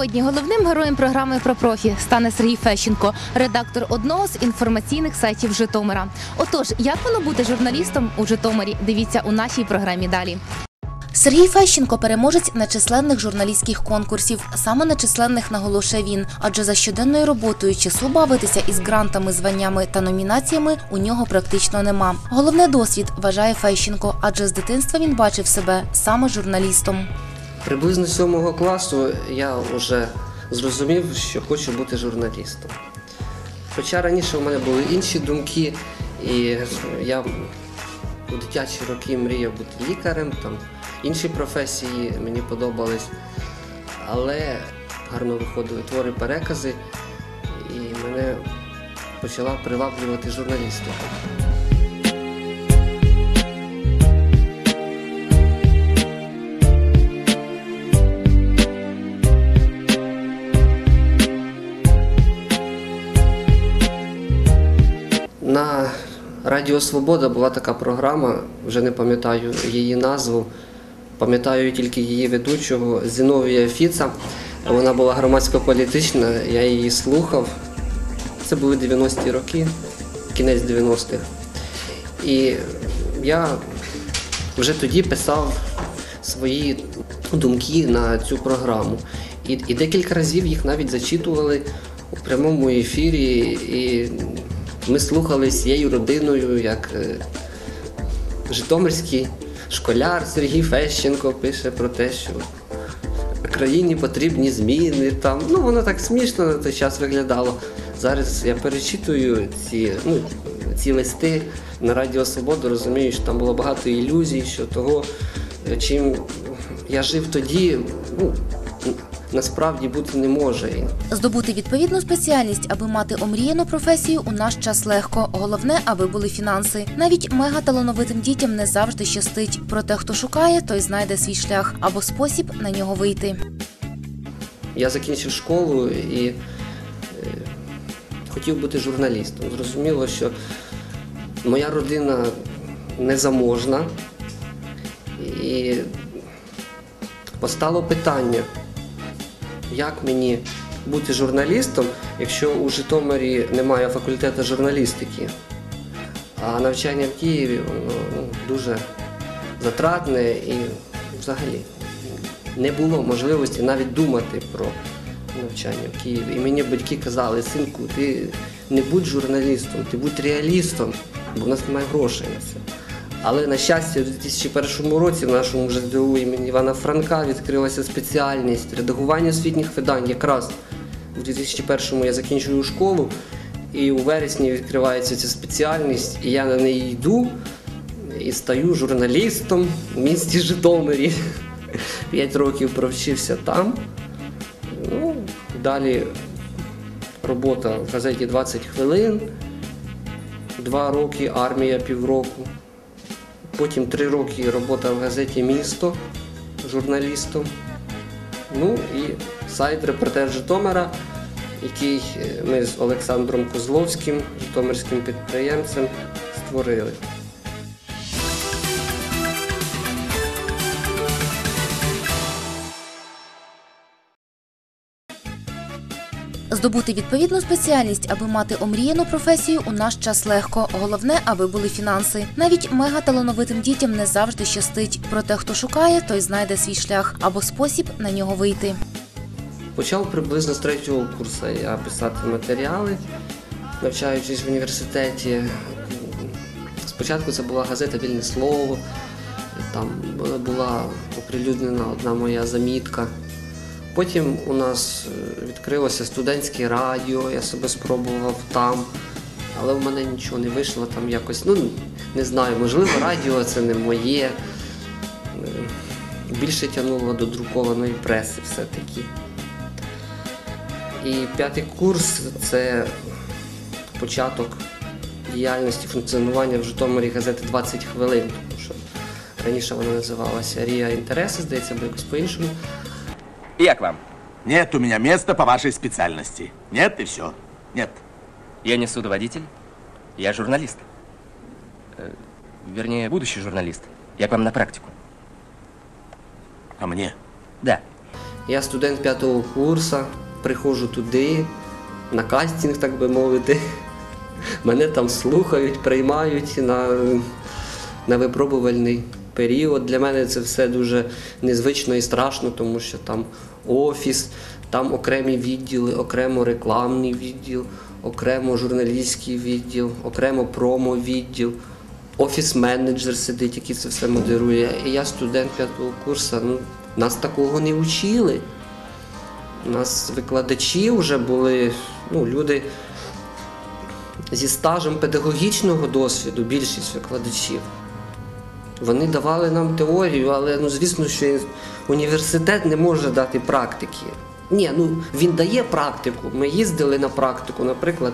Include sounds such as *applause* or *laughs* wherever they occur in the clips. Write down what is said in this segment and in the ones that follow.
Сьогодні головним героєм програми про профі стане Сергій Фещенко, редактор одного з інформаційних сайтів Житомира. Отож, як воно бути журналістом у Житомирі? Дивіться у нашій програмі далі. Сергій Фещенко переможець нечисленних журналістських конкурсів. Саме нечисленних наголошує він, адже за щоденною роботою часу бавитися із грантами, званнями та номінаціями у нього практично нема. Головне досвід вважає Фещенко, адже з дитинства він бачив себе саме журналістом. Приблизно з сьомого класу я вже зрозумів, що хочу бути журналістом. Хоча раніше у мене були інші думки, і я у дитячі роки мріяв бути лікарем, там інші професії мені подобались, але гарно виходили твори перекази, і мене почала приваблювати журналістика. Радіо Свобода була така програма, вже не пам'ятаю її назву, пам'ятаю тільки її ведучого Зіновія Фіца. Вона була громадсько-політична, я її слухав. Це були 90-ті роки, кінець 90-х. І я вже тоді писав свої думки на цю програму. І, і декілька разів їх навіть зачитували у прямому ефірі. І ми слухали цією родиною, як е, Житомирський школяр Сергій Фещенко пише про те, що країні потрібні зміни. Там. Ну, воно так смішно на той час виглядало. Зараз я перечитую ці, ну, ці листи на Радіо Свобода, розумію, що там було багато ілюзій, що того, чим я жив тоді, ну, насправді бути не може. Здобути відповідну спеціальність, аби мати омріяну професію, у наш час легко. Головне, аби були фінанси. Навіть мегаталановитим дітям не завжди щастить. Проте, хто шукає, той знайде свій шлях або спосіб на нього вийти. Я закінчив школу і е, хотів бути журналістом. Зрозуміло, що моя родина незаможна. І постало питання, як мені бути журналістом, якщо у Житомирі немає факультету журналістики, а навчання в Києві воно ну, дуже затратне і взагалі не було можливості навіть думати про навчання в Києві. І мені батьки казали, синку, ти не будь журналістом, ти будь реалістом, бо в нас немає грошей на це. Але на щастя, у 2001 році в нашому ЖДУ імені Івана Франка відкрилася спеціальність редагування освітніх видань. Якраз у 2001-му я закінчую школу, і у вересні відкривається ця спеціальність, і я на неї йду і стаю журналістом в місті Житомирі. *laughs* П'ять років провчився там. Ну, Далі робота в газеті 20 хвилин, два роки армія півроку. Потім три роки робота в газеті Місто журналістом. Ну і сайт Репортер Житомира, який ми з Олександром Козловським, житомирським підприємцем, створили. Здобути відповідну спеціальність, аби мати омріяну професію, у наш час легко. Головне, аби були фінанси. Навіть мегаталановитим дітям не завжди щастить. Проте, хто шукає, той знайде свій шлях або спосіб на нього вийти. Почав приблизно з третього курсу я писати матеріали, навчаючись в університеті. Спочатку це була газета Вільне слово, там була оприлюднена одна моя замітка. Потім у нас відкрилося студентське радіо, я себе спробував там, але в мене нічого не вийшло там якось. Ну, не знаю, можливо, радіо це не моє. Більше тягнуло до друкованої преси все-таки. І п'ятий курс це початок діяльності функціонування в Житомирі газети 20 хвилин, тому що раніше вона називалася Рія Інтереси, здається, або якось по-іншому. И я к вам. Нет у меня места по вашей специальности. Нет и все. Нет. Я не судоводитель, я журналист. Э, вернее, будущий журналист. Я к вам на практику. А мне? Да. Я студент п'ятого курсу, приходжу туди, на кастинг, так би мовити. *laughs* Мене там слухають, приймають на, на випробувальний період. Для мене це все дуже незвично і страшно, тому що там офіс, там окремі відділи, окремо рекламний відділ, окремо журналістський відділ, окремо промо-відділ, офіс-менеджер сидить, який це все модерує. І я студент п'ятого курсу, ну, нас такого не вчили. У нас викладачі вже були, ну, люди зі стажем педагогічного досвіду, більшість викладачів. Вони давали нам теорію, але ну, звісно, що університет не може дати практики. Ні, ну він дає практику. Ми їздили на практику. Наприклад,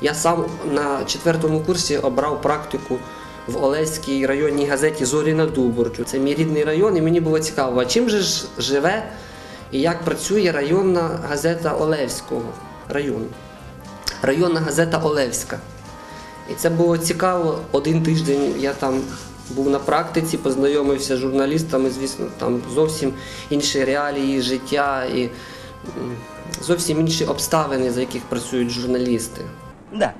я сам на четвертому курсі обрав практику в Олеській районній газеті Зорі на Дуборчу. Це мій рідний район, і мені було цікаво, а чим же ж живе і як працює районна газета Олевського району. Районна газета Олевська. І це було цікаво. Один тиждень я там був на практиці, познайомився з журналістами, звісно, там зовсім інші реалії життя і зовсім інші обставини, за яких працюють журналісти. Да,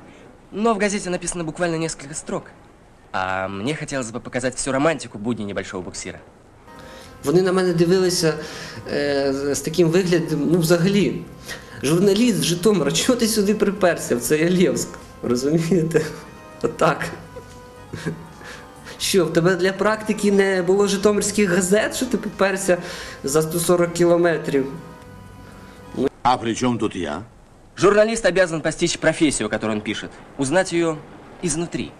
но в газете написано буквально несколько строк. А мне хотелось бы показать всю романтику будни небольшого буксира. Вони на мене дивилися е, з з таким виглядом, ну взагалі, журналіст з Житомира, *laughs* чого ти сюди приперся в цей Олєвськ? Розумієте? Отак. Що, в тебе для практики не було житомирських газет, що ти приперся за 140 кілометрів? А при чем тут я? Журналист обязан постичь профессию, которую он пишет, узнать ее изнутри.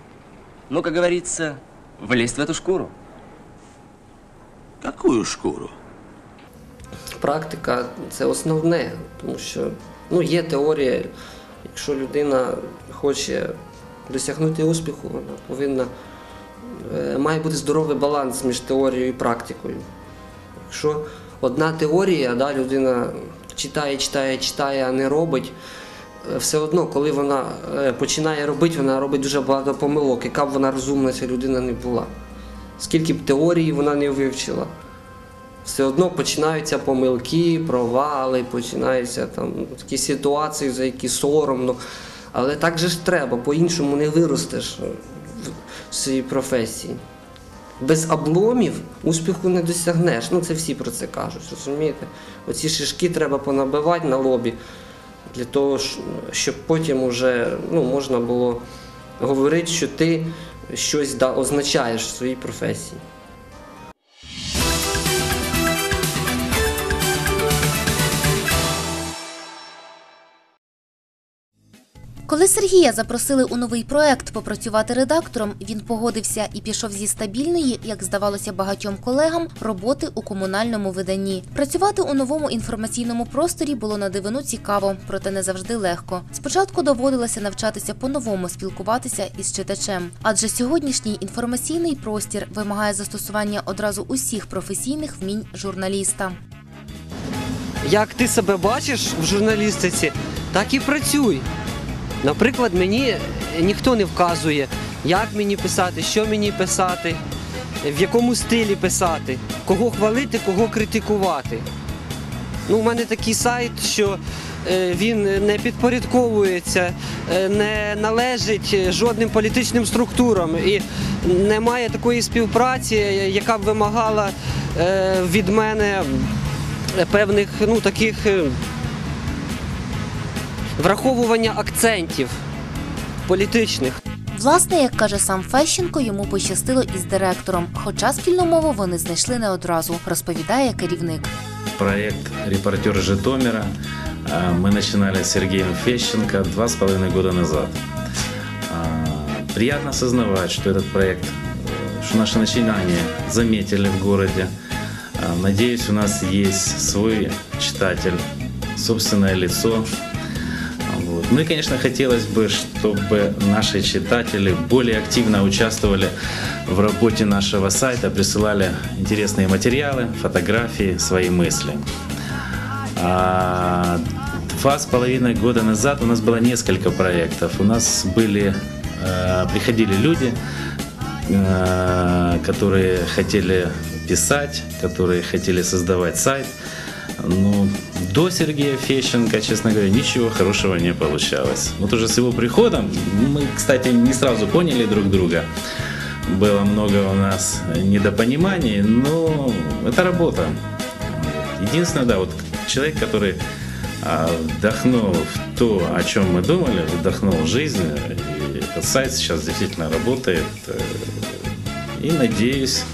Ну, как говорится, влезть в эту шкуру. Какую шкуру? Практика це основне, тому що ну, є теорія, якщо людина хоче досягнути успіху, вона повинна має бути здоровий баланс між теорією і практикою. Якщо одна теорія, да, людина читає, читає, читає, а не робить, е, все одно, коли вона е, починає робити, вона робить дуже багато помилок, яка б вона розумна ця людина не була. Скільки б теорії вона не вивчила все одно починаються помилки, провали, починаються там такі ситуації, за які соромно. Але так же ж треба, по-іншому не виростеш е, своїй професії. Без обломів успіху не досягнеш. Ну це всі про це кажуть, розумієте? Оці шишки треба понабивати на лобі для того, щоб потім уже ну, можна було говорити, що ти щось означаєш в своїй професії. Коли Сергія запросили у новий проект попрацювати редактором, він погодився і пішов зі стабільної, як здавалося багатьом колегам, роботи у комунальному виданні. Працювати у новому інформаційному просторі було на дивину цікаво, проте не завжди легко. Спочатку доводилося навчатися по-новому спілкуватися із читачем, адже сьогоднішній інформаційний простір вимагає застосування одразу усіх професійних вмінь журналіста. як ти себе бачиш в журналістиці, так і працюй. Наприклад, мені ніхто не вказує, як мені писати, що мені писати, в якому стилі писати, кого хвалити, кого критикувати. Ну, у мене такий сайт, що е, він не підпорядковується, е, не належить жодним політичним структурам і немає такої співпраці, яка б вимагала е, від мене певних ну, таких враховування акцентів політичних. Власне, як каже сам Фещенко, йому пощастило із директором, хоча спільну мову вони знайшли не одразу, розповідає керівник. Проект «Репортер Житомира» а, мы начинали с Сергеем Фещенко два с половиной года назад. А, Приятно осознавать, что этот проект, э, что наше начинание заметили в городе. А, Надеюсь, у нас есть свой читатель, собственное лицо. Ну и, конечно, хотелось бы, чтобы наши читатели более активно участвовали в работе нашего сайта, присылали интересные материалы, фотографии, свои мысли. А, Два с половиной года назад у нас было несколько проектов. У нас были, э, приходили люди, э, которые хотели писать, которые хотели создавать сайт. Ну, до Сергея Фещенко, честно говоря, ничего хорошего не получалось. Вот уже с его приходом, мы, кстати, не сразу поняли друг друга. Было много у нас недопониманий, но это работа. Единственное, да, вот человек, который а, вдохнул в то, о чем мы думали, вдохнул жизнь. И этот сайт сейчас действительно работает. Э, И надеюсь,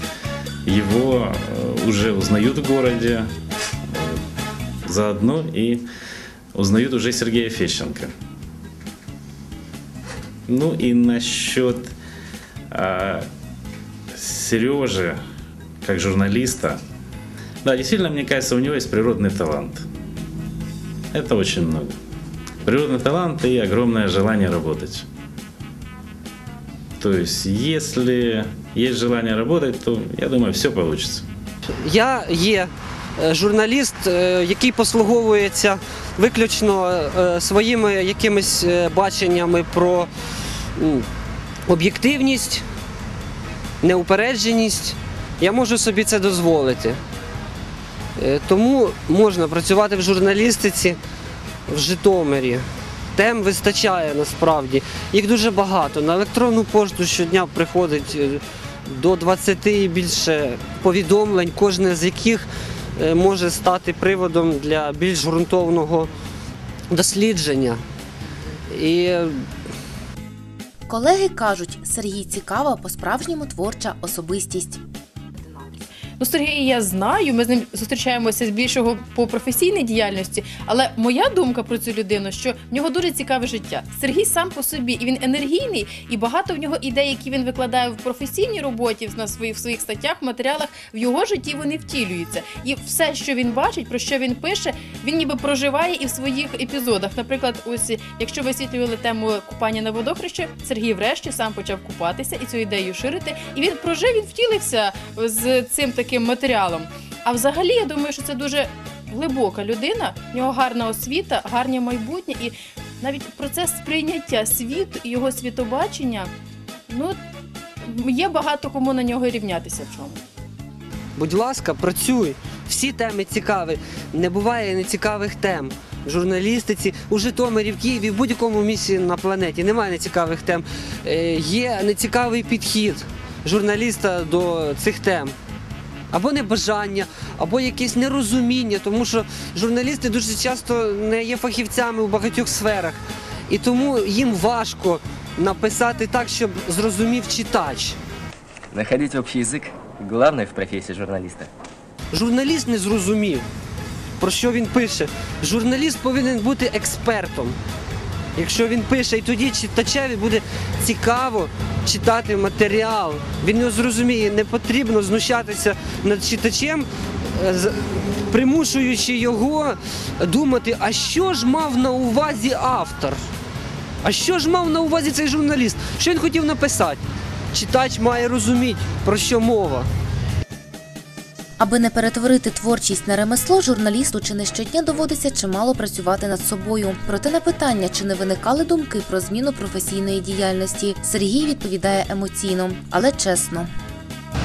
его э, уже узнают в городе. Заодно и узнают уже Сергея Фещенко. Ну и насчет а, Сережи, как журналиста, да, действительно, мне кажется, у него есть природный талант. Это очень много. Природный талант и огромное желание работать. То есть, если есть желание работать, то, я думаю, все получится. Я е, журналіст, е, який послуговується виключно е, своїми якимись е, баченнями про об'єктивність, неупередженість. Я можу собі це дозволити. Е, Тому можна працювати в журналістиці в Житомирі. Тем вистачає насправді. Їх дуже багато. На електронну пошту щодня приходить е, до 20 і більше повідомлень, кожне з яких е, може стати приводом для більш ґрунтовного дослідження. І е, Колеги кажуть, Сергій цікава, по-справжньому творча особистість. Ну, Сергія я знаю, ми з ним зустрічаємося збільшого по професійній діяльності. Але моя думка про цю людину, що в нього дуже цікаве життя. Сергій сам по собі, і він енергійний, і багато в нього ідей, які він викладає в професійній роботі на своїх в своїх статтях, матеріалах, в його житті вони втілюються. І все, що він бачить, про що він пише, він ніби проживає і в своїх епізодах. Наприклад, ось якщо висвітлювали тему купання на водохрещі, Сергій врешті сам почав купатися і цю ідею ширити. І він прожив, він втілився з цим таким матеріалом. А взагалі, я думаю, що це дуже глибока людина, в нього гарна освіта, гарне майбутнє, і навіть процес сприйняття світу і його світобачення. Ну є багато кому на нього рівнятися в чому. будь ласка, працюй. Всі теми цікаві. Не буває нецікавих тем. В журналістиці, у Житомирі, в Києві, в будь-якому місці на планеті немає нецікавих тем. Е, є нецікавий підхід журналіста до цих тем. Або небажання, або якесь нерозуміння, тому що журналісти дуже часто не є фахівцями у багатьох сферах. І тому їм важко написати так, щоб зрозумів читач. Находить общий язык – главное в профессии журналиста. Журналіст не зрозумів, про що він пише. Журналіст повинен бути експертом. Якщо він пише, і тоді читачеві буде цікаво читати матеріал. Він його зрозуміє, не потрібно знущатися над читачем, е, примушуючи його думати, а що ж мав на увазі автор? А що ж мав на увазі цей журналіст? Що він хотів написати? Читач має розуміти, про що мова. Аби не перетворити творчість на ремесло, журналісту чи не щодня доводиться чимало працювати над собою. Проте на питання, чи не виникали думки про зміну професійної діяльності, Сергій відповідає емоційно, але чесно.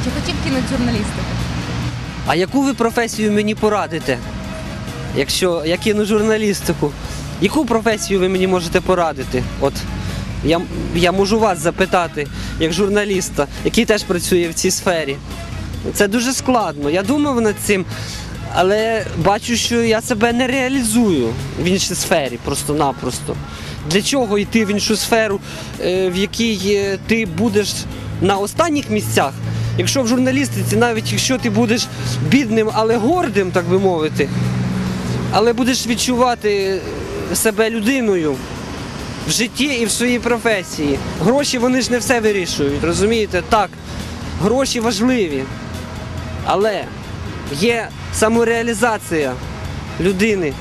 Чи хотів кинути журналістику? А яку ви професію мені порадите? Якщо я кину журналістику, яку професію ви мені можете порадити? От я, я можу вас запитати, як журналіста, який теж працює в цій сфері. Це дуже складно. Я думав над цим, але бачу, що я себе не реалізую в іншій сфері просто-напросто. Для чого йти в іншу сферу, е, в якій е, ти будеш на останніх місцях? Якщо в журналістиці, навіть якщо ти будеш бідним, але гордим, так би мовити, але будеш відчувати себе людиною в житті і в своїй професії. Гроші вони ж не все вирішують, розумієте? Так, гроші важливі. Але є самореалізація людини.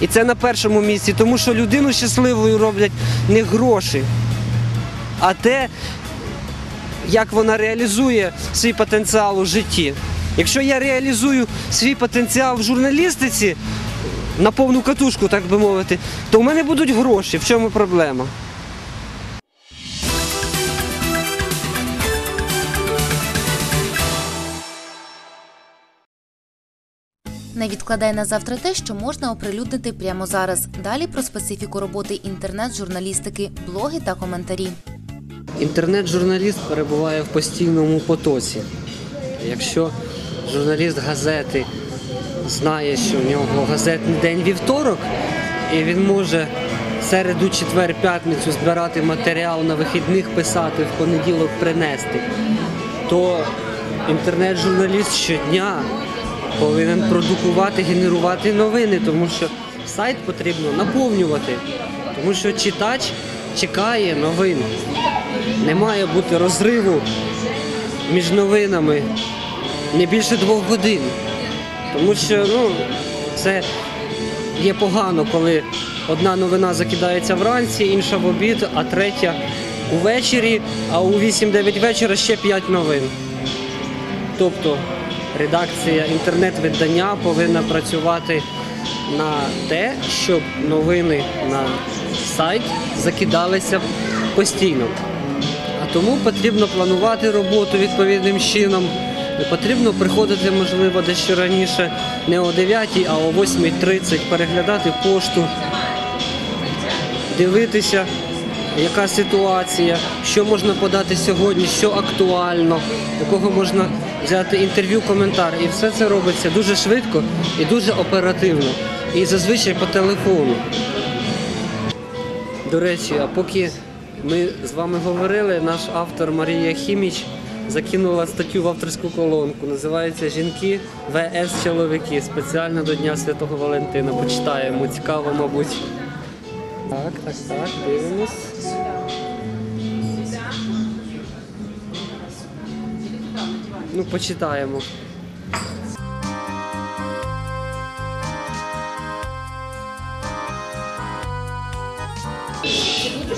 І це на першому місці, тому що людину щасливою роблять не гроші, а те, як вона реалізує свій потенціал у житті. Якщо я реалізую свій потенціал в журналістиці на повну катушку, так би мовити, то в мене будуть гроші. В чому проблема? Не відкладай на завтра те, що можна оприлюднити прямо зараз. Далі про специфіку роботи інтернет-журналістики, блоги та коментарі. Інтернет-журналіст перебуває в постійному потоці. Якщо журналіст газети знає, що в нього газетний день вівторок, і він може середу, четвер, п'ятницю збирати матеріал на вихідних писати, в понеділок принести, то інтернет-журналіст щодня повинен продукувати, генерувати новини, тому що сайт потрібно наповнювати, тому що читач чекає новин. Не має бути розриву між новинами не більше двох годин. Тому що ну, це є погано, коли одна новина закидається вранці, інша в обід, а третя увечері, а у 8-9 вечора ще 5 новин. Тобто редакція інтернет-видання повинна працювати на те, щоб новини на сайт закидалися постійно. А тому потрібно планувати роботу відповідним чином. Потрібно приходити, можливо, дещо раніше, не о 9, а о 8.30, переглядати пошту, дивитися, яка ситуація, що можна подати сьогодні, що актуально, у кого можна взяти інтерв'ю, коментар. І все це робиться дуже швидко і дуже оперативно. І зазвичай по телефону. До речі, а поки ми з вами говорили, наш автор Марія Хіміч закинула статтю в авторську колонку. Називається Жінки ВС чоловіки. Спеціально до Дня Святого Валентина. Почитаємо. Цікаво, мабуть. Так, так, так, дивимось. Ну, почитаємо.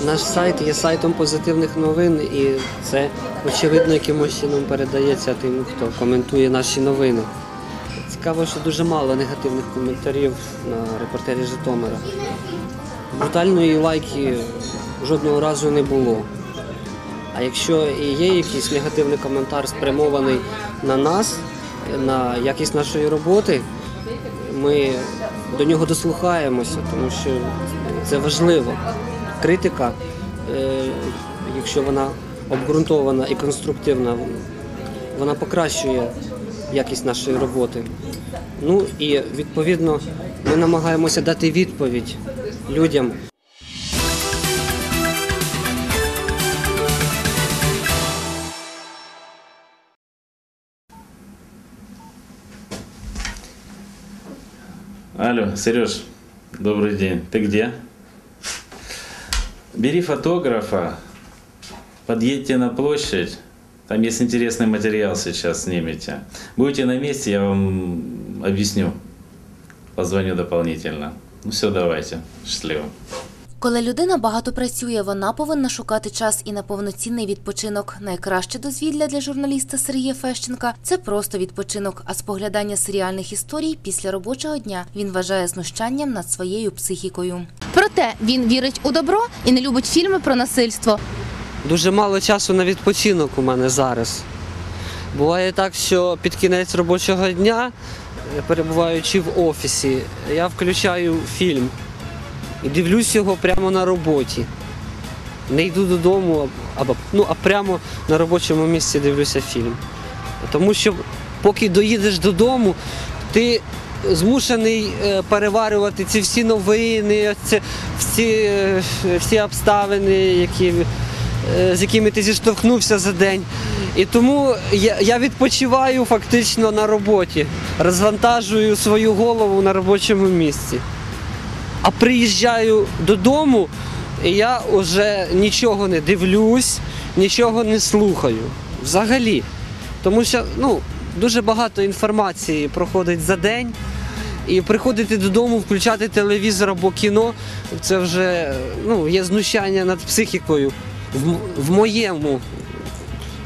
Наш сайт є сайтом позитивних новин, і це очевидно якимось чином передається тим, хто коментує наші новини. Цікаво, що дуже мало негативних коментарів на репортері Житомира. Брутальної лайки жодного разу не було. Якщо і є якийсь негативний коментар спрямований на нас, на якість нашої роботи, ми до нього дослухаємося, тому що це важливо. Критика, е, якщо вона обґрунтована і конструктивна, вона покращує якість нашої роботи. Ну і відповідно ми намагаємося дати відповідь людям. Алло, Сереж, добрый день. Ты где? Бери фотографа, подъедьте на площадь. Там есть интересный материал сейчас снимете. Будете на месте, я вам объясню. Позвоню дополнительно. Ну все, давайте. Счастливо. Коли людина багато працює, вона повинна шукати час і на повноцінний відпочинок. Найкраще дозвілля для журналіста Сергія Фещенка це просто відпочинок, а споглядання серіальних історій після робочого дня він вважає знущанням над своєю психікою. Проте він вірить у добро і не любить фільми про насильство. Дуже мало часу на відпочинок у мене зараз. Буває так, що під кінець робочого дня, перебуваючи в офісі, я включаю фільм і дивлюсь його прямо на роботі. Не йду додому, або ну, а прямо на робочому місці дивлюся фільм. Тому що поки доїдеш додому, ти змушений е, переварювати ці всі новини, ці, всі, е, всі обставини, які, е, з якими ти зіштовхнувся за день. І тому я, я відпочиваю фактично на роботі, розвантажую свою голову на робочому місці. А приїжджаю додому, і я вже нічого не дивлюсь, нічого не слухаю. Взагалі. Тому що ну, дуже багато інформації проходить за день. І приходити додому, включати телевізор або кіно це вже ну, є знущання над психікою в, в моєму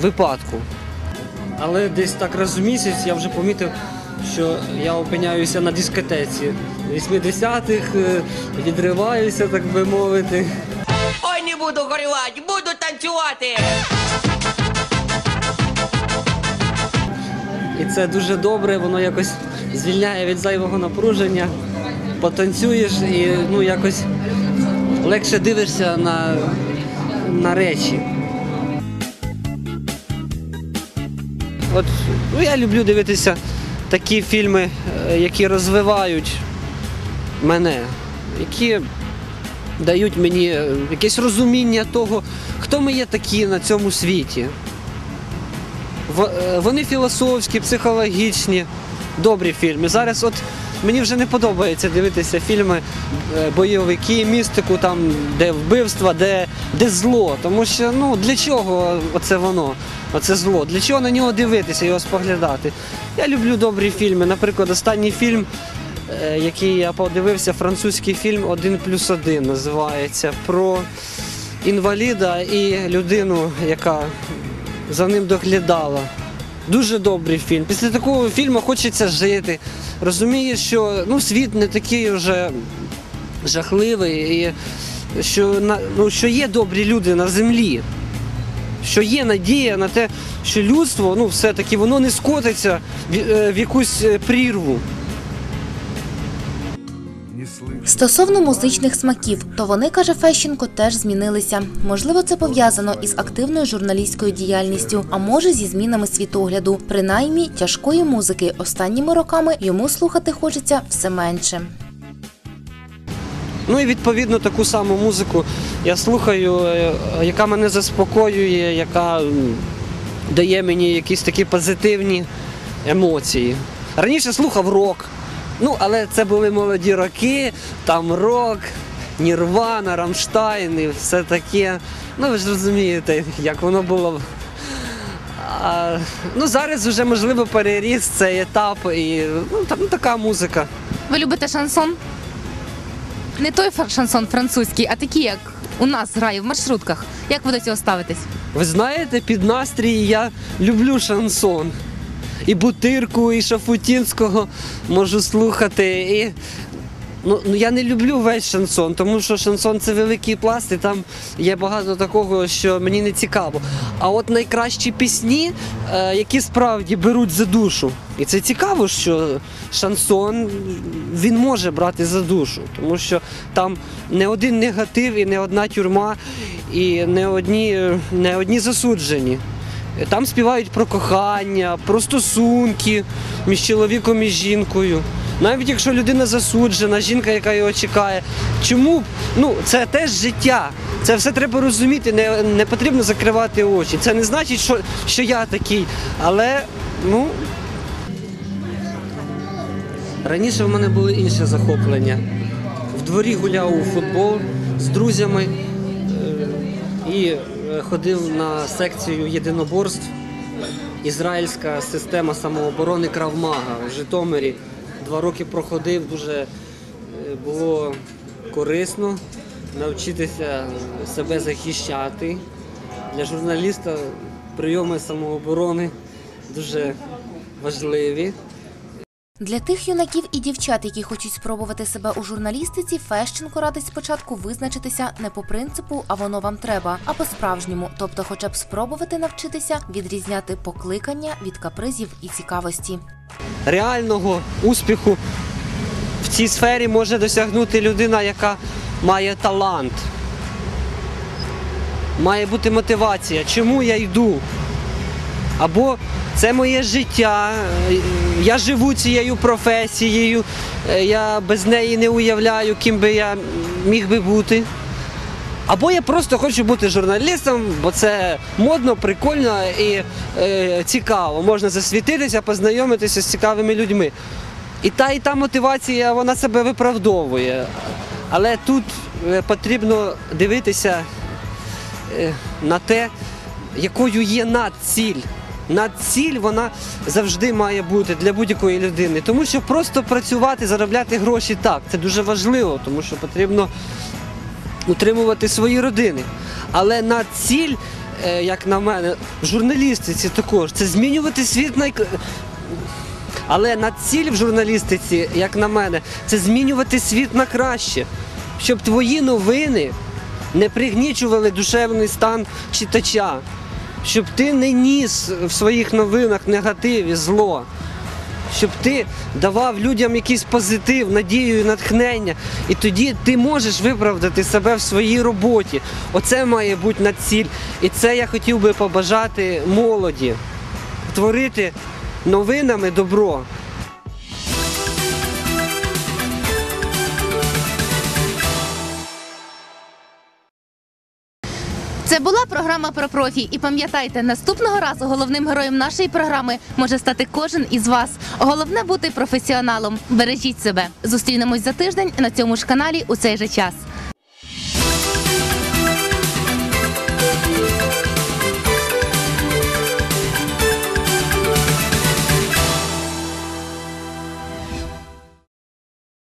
випадку. Але десь так раз в місяць я вже помітив, що я опиняюся на дискотеці 80-х, е, відриваюся, так би мовити. Ой, не буду горювати, буду танцювати. І це дуже добре, воно якось звільняє від зайвого напруження, потанцюєш і ну, якось легше дивишся на, на речі. От ну, я люблю дивитися такі фільми, е, які розвивають мене, які дають мені е, якесь розуміння того, хто ми є такі на цьому світі. Е, Вони філософські, психологічні, добрі фільми. Зараз от мені вже не подобається дивитися фільми бойовики, містику, там, де вбивства, де, де зло. Тому що ну, для чого оце воно, оце зло? Для чого на нього дивитися, його споглядати? Я люблю добрі фільми. Наприклад, останній фільм, е, який я подивився, французький фільм Один плюс один називається про інваліда і людину, яка за ним доглядала. Дуже добрий фільм. Після такого фільму хочеться жити. Розумієш, що ну, світ не такий вже жахливий, і що, ну, що є добрі люди на землі. Що є надія на те, що людство ну, все-таки воно не скотиться в, е, в якусь е, прірву. Стосовно музичних смаків, то вони, каже Фещенко, теж змінилися. Можливо, це пов'язано із активною журналістською діяльністю, а може зі змінами світогляду. Принаймні, тяжкої музики останніми роками йому слухати хочеться все менше. Ну і відповідно таку саму музику я слухаю, е, яка мене заспокоює, яка дає мені якісь такі позитивні емоції. Раніше слухав рок. Ну, але це були молоді роки, там рок, Нірвана, Рамштайн і все таке. Ну, ви ж розумієте, як воно було. А, ну, зараз вже можливо переріс цей етап і ну, там така музика. Ви любите шансон? Не той шансон французький, а такий, як у нас грає в маршрутках. Як ви до цього ставитесь? Ви знаєте, під настрій я люблю шансон. І Бутирку, і Шафутінського можу слухати. І... Ну, ну я не люблю весь шансон, тому що шансон це великий пласт, і там є багато такого, що мені не цікаво. А от найкращі пісні, е, які справді беруть за душу. І це цікаво, що шансон він може брати за душу, тому що там не один негатив і не одна тюрма, і не одні, не одні засуджені. Там співають про кохання, про стосунки між чоловіком і жінкою. Навіть якщо людина засуджена, жінка, яка його чекає. Чому? Ну, це теж життя. Це все треба розуміти, не, не потрібно закривати очі. Це не значить, що, що я такий. Але, ну. Раніше в мене були інші захоплення. В дворі гуляв у футбол з друзями е, і е, ходив на секцію єдиноборств. Ізраїльська система самооборони Кравмага в Житомирі. Два роки проходив, дуже е, було корисно навчитися себе захищати. Для журналіста прийоми самооборони дуже важливі. Для тих юнаків і дівчат, які хочуть спробувати себе у журналістиці, Фещенко радить спочатку визначитися не по принципу, а воно вам треба, а по-справжньому, тобто, хоча б спробувати навчитися відрізняти покликання від капризів і цікавості. реального успіху в цій сфері може досягнути людина, яка має талант. Має бути мотивація, чому я йду. Або це моє життя, я живу цією професією, е, я без неї не уявляю, ким би я міг би бути. Або я просто хочу бути журналістом, бо це модно, прикольно і е, цікаво. Можна засвітитися, познайомитися з цікавими людьми. І та, і та мотивація вона себе виправдовує. Але тут е, потрібно дивитися е, на те, якою є надціль. Надціль вона завжди має бути для будь-якої людини. Тому що просто працювати, заробляти гроші так, це дуже важливо, тому що потрібно утримувати свої родини. Але на ціль, е, як на мене, в журналістиці також це змінювати світ най... Але на ціль в журналістиці, як на мене, це змінювати світ на краще, щоб твої новини не пригнічували душевний стан читача, щоб ти не ніс в своїх новинах негатив і зло, щоб ти давав людям якийсь позитив, надію і натхнення. І тоді ти можеш виправдати себе в своїй роботі. Оце має бути на ціль. І це я хотів би побажати молоді. Творити новинами добро. Була програма про профі. І пам'ятайте, наступного разу головним героєм нашої програми може стати кожен із вас. Головне бути професіоналом. Бережіть себе. Зустрінемось за тиждень на цьому ж каналі у цей же час.